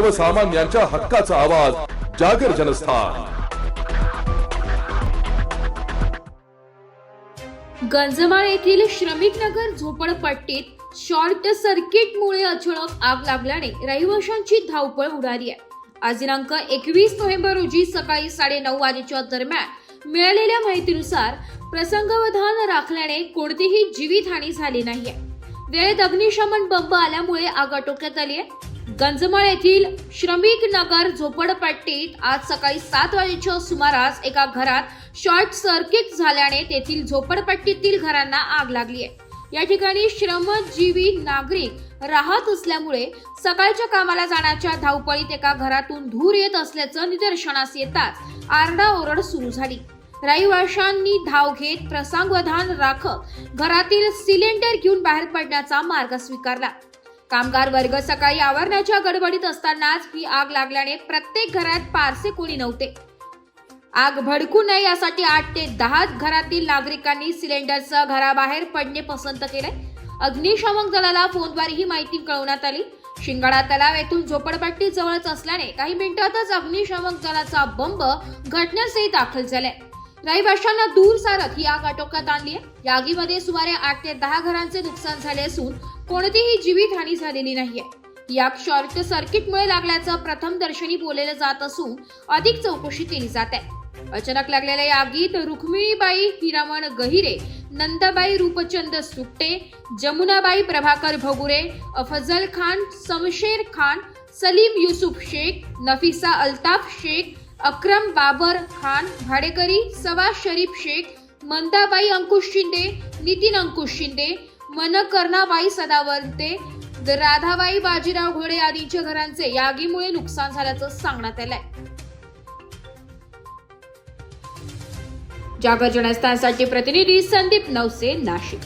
सर्वसामान्यांच्या हक्काचा आवाज जागर जनस्थान. गंजमाळ येथील श्रमिक नगर झोपडपट्टीत शॉर्ट सर्किट मुळे अचानक आग लागल्याने रहिवाशांची धावपळ उडाली आहे. आज दिनांक एकवीस नोव्हेंबर रोजी सकाळी साडेनऊ वाजेच्या दरम्यान मिळालेल्या माहितीनुसार प्रसंगवधान राखल्याने कोणतीही जीवितहानी झाली नाहीये. वेळेत अग्निशमन बंब आल्यामुळे आग आटोक्यात आली आहे. गंजमाळ येथील श्रमिक नगर झोपडपट्टीत आज सकाळी सात वाजेच्या सुमारास एका घरात शॉर्ट सर्किट झाल्याने तेथील झोपडपट्टीतील घरांना आग लागली आहे. या ठिकाणी श्रमजीवी नागरिक राहत असल्यामुळे सकाळच्या कामाला जाण्याच्या धावपळीत एका घरातून धूर येत असल्याचं निदर्शनास येताच आरडाओरड सुरू झाली. रहिवाशांनी धाव घेत प्रसंगवधान राखत घरातील सिलेंडर घेऊन बाहेर पडण्याचा मार्ग स्वीकारला. कामगार वर्ग सकाळी आवरण्याच्या गडबडीत असतानाच ही आग लागल्याने प्रत्येक घरात फारसे कोणी नव्हते. आग भडकू नये यासाठी आठ ते दहा घरातील नागरिकांनी सिलेंडरसह घराबाहेर पडणे पसंत केले. अग्निशमक दलाला फोनद्वारे ही माहिती कळवण्यात आली. शिंगाडा तलाव येथून झोपडपट्टी जवळच असल्याने काही मिनिटातच अग्निशमक दलाचा बंब घटनास्थळी दाखल झालाय. रहिवाशांना दूर सारत ही आग आटोक्यात आणली आहे या आगीमध्ये सुमारे आठ ते दहा घरांचे नुकसान झाले असून कोणतीही जीवितहानी झालेली नाहीये. या शॉर्ट सर्किटमुळे लागल्याचं प्रथम दर्शनी बोललं जात असून अधिक चौकशी केली जात आहे. अचानक लागलेल्या या आगीत रुक्मिणीबाई हिरामण गहिरे नंदाबाई रूपचंद सुट्टे जमुनाबाई प्रभाकर भगुरे अफजल खान समशेर खान सलीम युसुफ शेख नफिसा अल्ताफ शेख अक्रम बाबर खान भाडेकरी सवा शरीफ शेख मंदाबाई अंकुश शिंदे नितीन अंकुश शिंदे मन कर्णाबाई सदावर्ते राधाबाई बाजीराव घोडे आदींच्या घरांचे या आगीमुळे नुकसान झाल्याचं सांगण्यात आलंय. जागर जनस्थानसाठी प्रतिनिधी संदीप नवसे नाशिक.